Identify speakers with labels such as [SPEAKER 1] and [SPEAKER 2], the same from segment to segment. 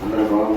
[SPEAKER 1] Andrei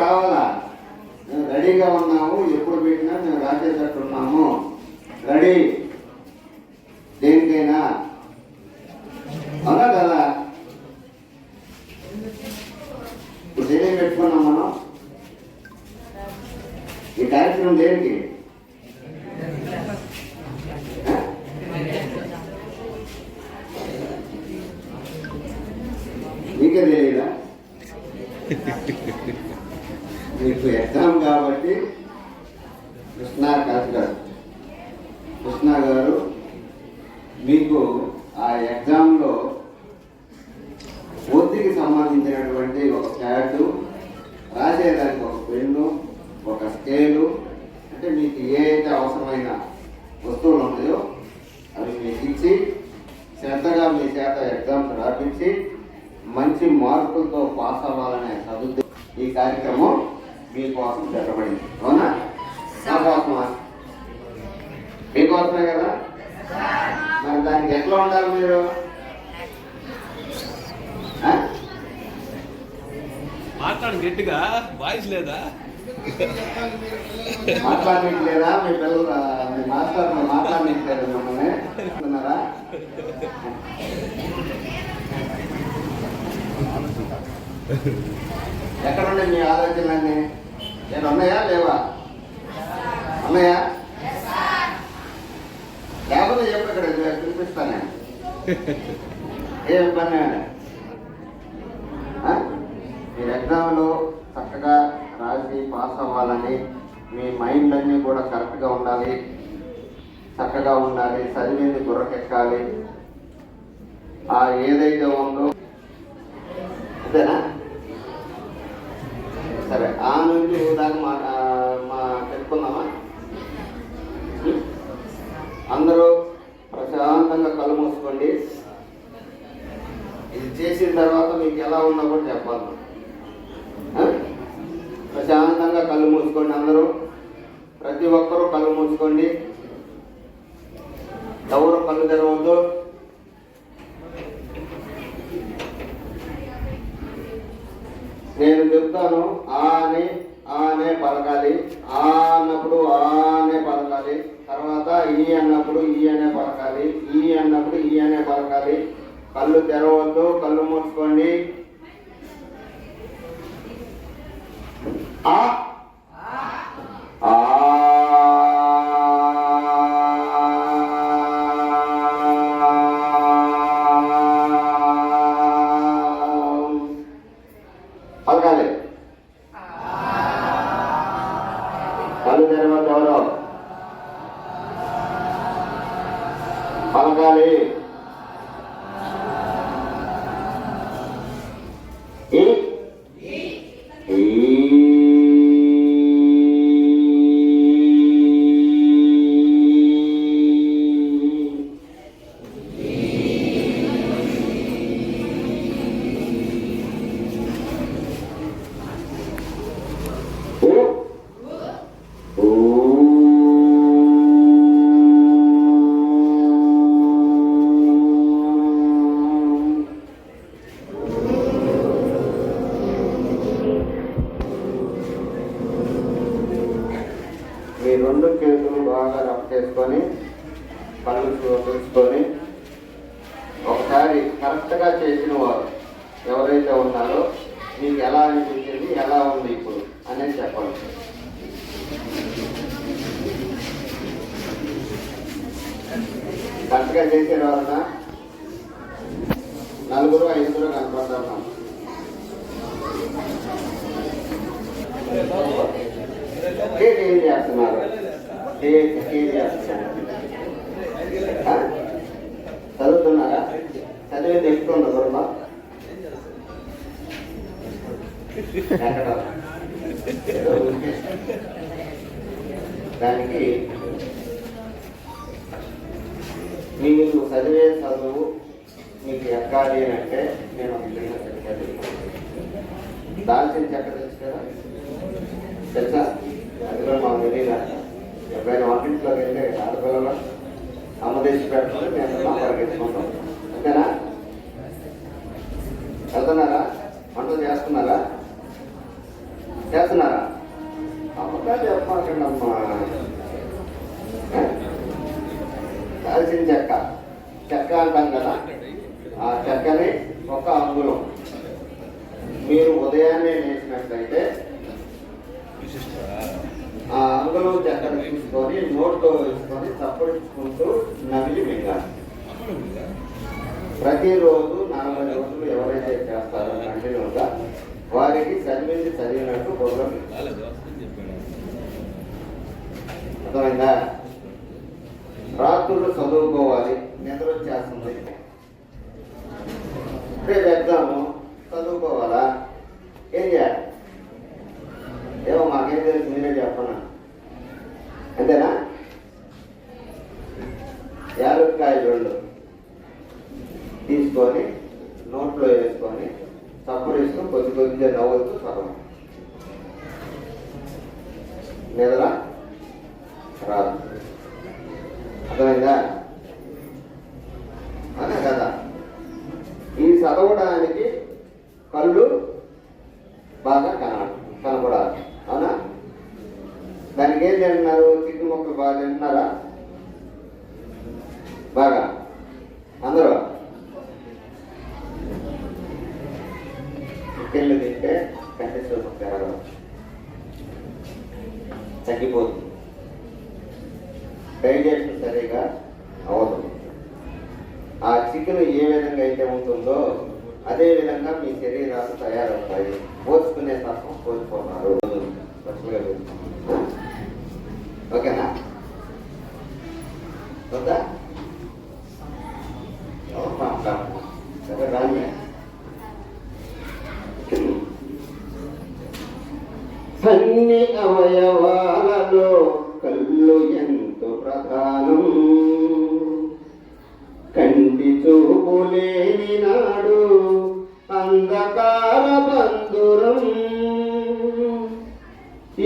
[SPEAKER 1] కావాలా? మేము రెడీగా ఉన్నాము ఎప్పుడు పెట్టినా మేము రాసేటట్టున్నాము రెడీ? దేనికైనా? అవునా కదా? ఇప్పుడు దేని పెట్టుకున్నాం మనం? ఈ కార్యక్రమం దేనికి? మీకే తెలియదా? మీకు ఎగ్జామ్ కాబట్టి కృష్ణా కాదు గారు కృష్ణ గారు మీకు ఆ ఎగ్జామ్లో పూర్తికి సంబంధించినటువంటి ఒక ప్యాడ్ రాసేదానికి ఒక పెన్ను ఒక స్కేలు అంటే మీకు ఏదైతే అవసరమైన వస్తువులు ఉన్నాయో అవి మీకు ఇచ్చి శ్రద్ధగా మీ చేత ఎగ్జామ్స్ రాపించి మంచి మార్కులతో పాస్ అవ్వాలనే చదువు ఈ కార్యక్రమం మీకోసం జరగబడింది. అవునా? నా కోసమా మీకోసమే కదా? మరి దానికి ఎట్లా ఉండాలి మీరు?
[SPEAKER 2] మాట్లాడు గట్టిగా. వాయిస్ లేదా?
[SPEAKER 1] మాట్లాడట్లేదా మీ పిల్లలు మీ మాస్టర్ మాట్లాడట్లేదు మమ్మల్ని. అంటున్నారా ఎక్కడ ఉన్నాయి మీ ఆలోచనలన్నీ నేను ఉన్నాయా లేవా? అన్నయ్యా? లేకపోతే చెప్పు ఇక్కడ చూపిస్తాను ఏం ఏ మీరు ఎగ్జామ్లో చక్కగా రాసి పాస్ అవ్వాలని మీ మైండ్ అన్నీ కూడా కరెక్ట్గా ఉండాలి. చక్కగా ఉండాలి. చదివింది గుర్రకెక్కాలి ఆ ఏదైతే ఉందో అంతేనా? సరే ఆ నుంచి ఈ దాకా మా మా పెట్టుకుందామా అందరూ ప్రశాంతంగా కళ్ళు మూసుకోండి. ఇది చేసిన తర్వాత మీకు ఎలా ఉన్నా కూడా చెప్పాలి. ప్రశాంతంగా కళ్ళు మూసుకోండి అందరూ. ప్రతి ఒక్కరూ కళ్ళు మూసుకోండి. ఎవరు కళ్ళు తెరవద్దు. నేను చెప్తాను ఆ అని ఆనే పలకాలి. ఆ అన్నప్పుడు ఆనే పలకాలి. తర్వాత ఈ అన్నప్పుడు ఈ అనే పలకాలి. ఈ అన్నప్పుడు ఈ అనే పలకాలి. కళ్ళు తెరవద్దు కళ్ళు మూసుకోండి. ఆ భర్తగా చేసే వలన నలుగురు ఐదుగురు కనపడుతున్నాం ఏం చేస్తున్నారు? ఏం చేస్తున్నారు? చదువుతున్నారా? చదివి తెలుసుకోండి గురుమ? దానికి చదివే చదువు మీకు ఎక్కాలి అని అంటే నేను ఒక చిన్న చెప్పాలి దాల్చిన చెక్క తెలుసు కదా? తెలుసా? అది కూడా మాకు తెలియదా ఎప్పుడైనా వంటింట్లోకి వెళ్తే ఆడపిల్లలు అమ్మ తెచ్చి పెడుతుంది మేము పరిగెత్తుకుంటాం. అంతేనా? వెళ్తున్నారా? వంటలు చేస్తున్నారా? చేస్తున్నారా? అమ్మగా చెప్పమాకండి అమ్మ దాల్చిన చెక్క. చెక్క అంటాం కదా? ఆ చెక్కని ఒక అంగుళం. మీరు ఉదయాన్నే వేసినట్లయితే ఆ అంగుళం చెక్కను తీసుకొని నోట్లో వేసుకొని తప్పించుకుంటూ నమిలి మింగాలి. ప్రతిరోజు నలభై రోజులు ఎవరైతే చేస్తారో కంటిన్యూగా వారికి చదివింది చదివినట్టు గౌరవం అర్థమైందా? రాత్రులు చదువుకోవాలి నిద్ర వచ్చేస్తుంది రేపు ఎగ్జాము చదువుకోవాలా? ఏం చేయాలి? ఏమో మాకేం తెలుసు మీరే చెప్పనా? అంతేనా? యాలక్కాయలు రెండు తీసుకొని నోట్లో వేసుకొని చప్పరిస్తూ కొద్ది కొద్దిగా నవ్వుతూ చదవం నిద్ర రాదు. అర్థమైందా? చదవడానికి కళ్ళు బాగా కనాలి కనపడాలి అవునా? దానికి ఏం తింటున్నారు చికెన్ మొక్కలు బాగా తింటున్నారా? బాగా. అందరూ? చికెన్లు తింటే కంటి చూపు పెరగడం తగ్గిపోతుంది డైజెషన్ సరిగా అవ్వదు. ఆ చికెన్ ఏ విధంగా అయితే ఉంటుందో అదే విధంగా మీ శరీరాలు తయారవుతాయి పోల్చుకునే తత్వం కోల్పోతున్నారు స్పెషల్గా చెప్తున్నాను. ఓకేనా వద్దా ఎవరు మాట్లాడరు. సరే రాని అన్ని అవయవాలలో కళ్ళు ఎంతో ప్రధానం కంటి చూపు లేని నాడు అంధకార బంధురం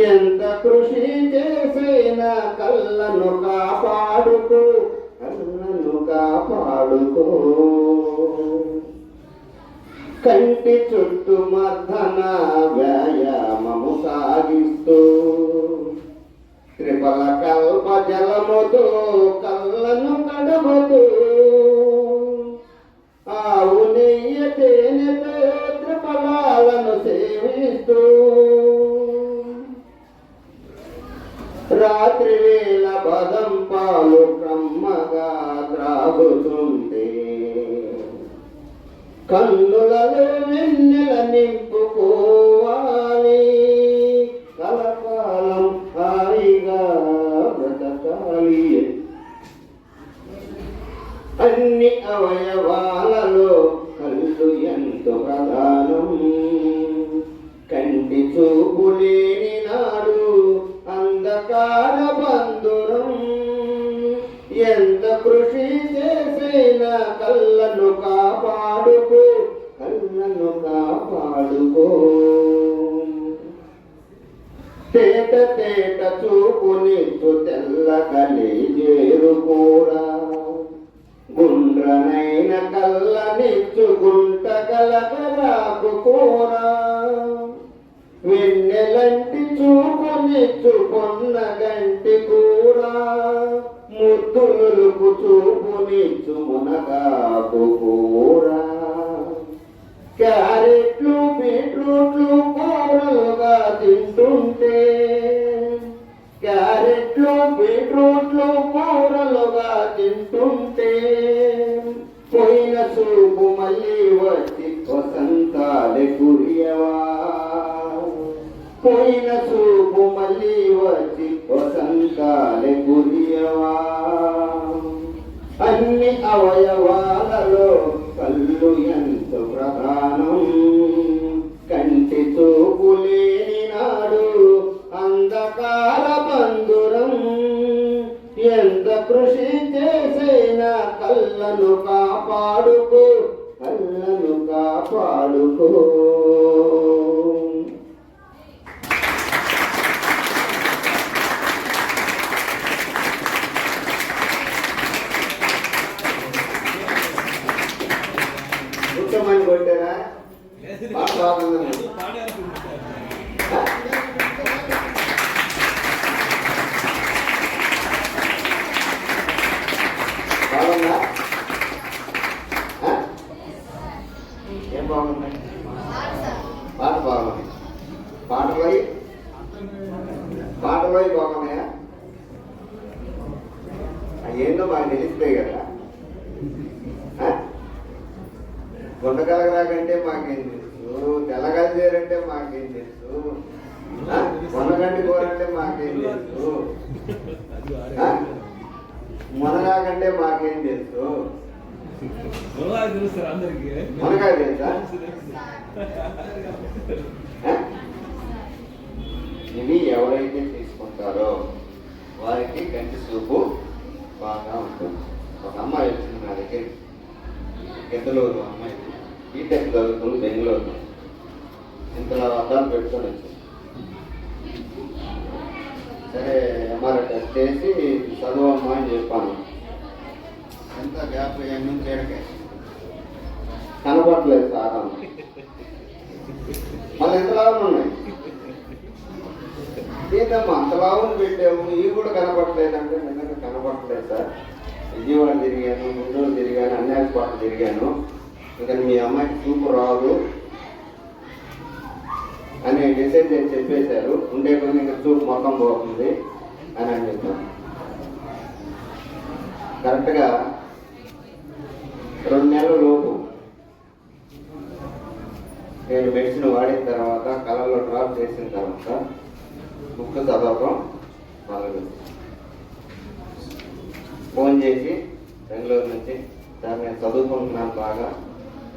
[SPEAKER 1] ఎంత కృషి చేసిన కళ్ళను కాపాడుకో కళ్ళను కాపాడుకో. కంటి చుట్టూ మర్ధన వ్యాయామము సాగిస్తూ త్రిపల కల్ప జలముతో కళ్ళను కడుగుతూ అన్ని అవయవాలలో కళ్ళు ఎంతో ప్రధానం. కంటి చూపు లేని నాడు అంధకార బంధురం. ఎంత కృషి చేసైనా కళ్ళను కాపాడుకో కళ్ళను కాపాడుకో. తేట తేట చూపుని తెల్ల కలిజేరు కూడా శుభ్రమైన కళ్ళ నిచ్చుకుంట కలకరాకు కూడా వెన్నెలంటి చూపు నిచ్చుకున్న గంటి కూడా ముద్దులుపు చూపునిచ్చు మునగాకు కూడా క్యారెట్లు బీట్రూట్లు కూరలుగా తింటుంటే. క్యారెట్లు బీట్రూట్లు మళ్ళీ వచ్చి వసంతాలే కురియవా పోయిన చూపు మళ్ళీ వచ్చి వసంతాలే కురియవా అన్ని అవయవాలలో కళ్ళు ఎంతో ప్రధానం. ఉత్తమని కొట్టారా పాట బాగుందని బాగుందా ఆ? ఏం బాగుంది పాట బాగుంది పాటలు అయి పాటలు అయి బాగున్నాయా అవి ఏందో మాకు తెలిసిపోయి కదా ఆ? గుండకలగరాకంటే మాకేం తెలుసు తెల్లగలిదేరంటే మాకేం తెలుసు ఆ? కొనగండి కూరంటే మాకేం తెలుసు? మునగాకంటే మాకేం తెలుసు మునగాయ తెలుసా? ఇవి ఎవరైతే తీసుకుంటారో వారికి కంటి చూపు బాగా ఉంటుంది ఒక అమ్మాయి వచ్చింది నా దగ్గర పెద్దలూరు అమ్మాయి. బీటెక్ చదువుతుంది బెంగళూరు. ఇంతలో అద్దాలు పెట్టుకొని వచ్చింది సరే ఎంఆర్ఐ టెస్ట్ చేసి చదువమ్మా అని చెప్పాను. ఎంత గ్యాప్ ఏమి తేడకే కనపడలేదు సార్. మళ్ళీ ఎంత లాభం ఉన్నాయి? ఏంటమ్మా అంత లాభం పెట్టాము ఇవి కూడా కనపడలేదు అంటే నిజంగా కనపడలేదు సార్. విజయవాడ తిరిగాను గుంటూరు తిరిగాను అన్ని హాస్పిటల్ తిరిగాను. ఇంకా మీ అమ్మాయికి చూపు రాదు అని డిసైడ్ చేసి చెప్పేశారు. ఉండే కొన్ని ఇంకా చూపు మొత్తం పోతుంది అని అని చెప్పాను కరెక్ట్గా రెండు నెలల లోపు నేను మెడిసిన్ వాడిన తర్వాత కళలో డ్రాప్ చేసిన తర్వాత బుక్ చదవటం మొదలు ఫోన్ చేసి బెంగళూరు నుంచి సార్ నేను చదువుకుంటున్నాను బాగా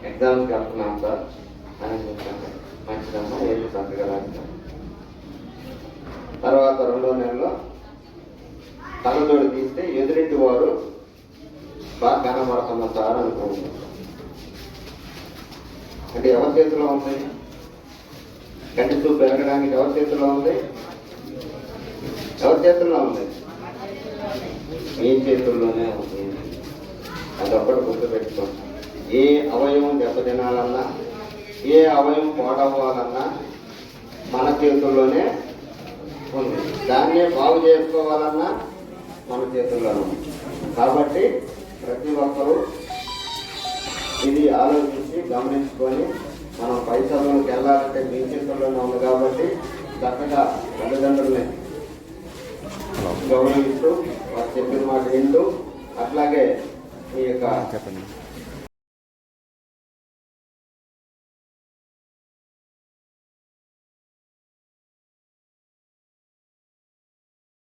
[SPEAKER 1] ఎగ్జామ్స్కి వెళ్తున్నాను సార్ అని చెప్పాను. మంచిదమ్మా ఏది సంతకరాదు తర్వాత రెండో నెలలో కళ్ళజోడు తీస్తే ఎదురింటి వారు బాగా కనబడుతున్న సార్ అనుకుంటున్నాను అంటే ఎవరి చేతిలో ఉంది? కంటి చూపు పెరగడానికి ఎవరి చేతిలో ఉంది? ఎవరి చేతుల్లో ఉంది? మీ చేతుల్లోనే ఉంది? అదొక్కటి గుర్తుపెట్టుకోండి ఏ అవయవం దెబ్బతినాలన్నా ఏ అవయవం పాడవ్వాలన్నా మన చేతుల్లోనే ఉంది. దాన్నే బాగు చేసుకోవాలన్నా మన చేతుల్లోనే ఉంది. కాబట్టి ప్రతి ఒక్కరూ ఇది ఆలోచించి గమనించుకొని మనం పై చదువులకు వెళ్ళాలంటే మీ చేతుల్లోనే ఉంది కాబట్టి చక్కగా తల్లిదండ్రుల్ని గౌరవిస్తూ వారు చెప్పిన మాట వింటూ అట్లాగే ఈ యొక్క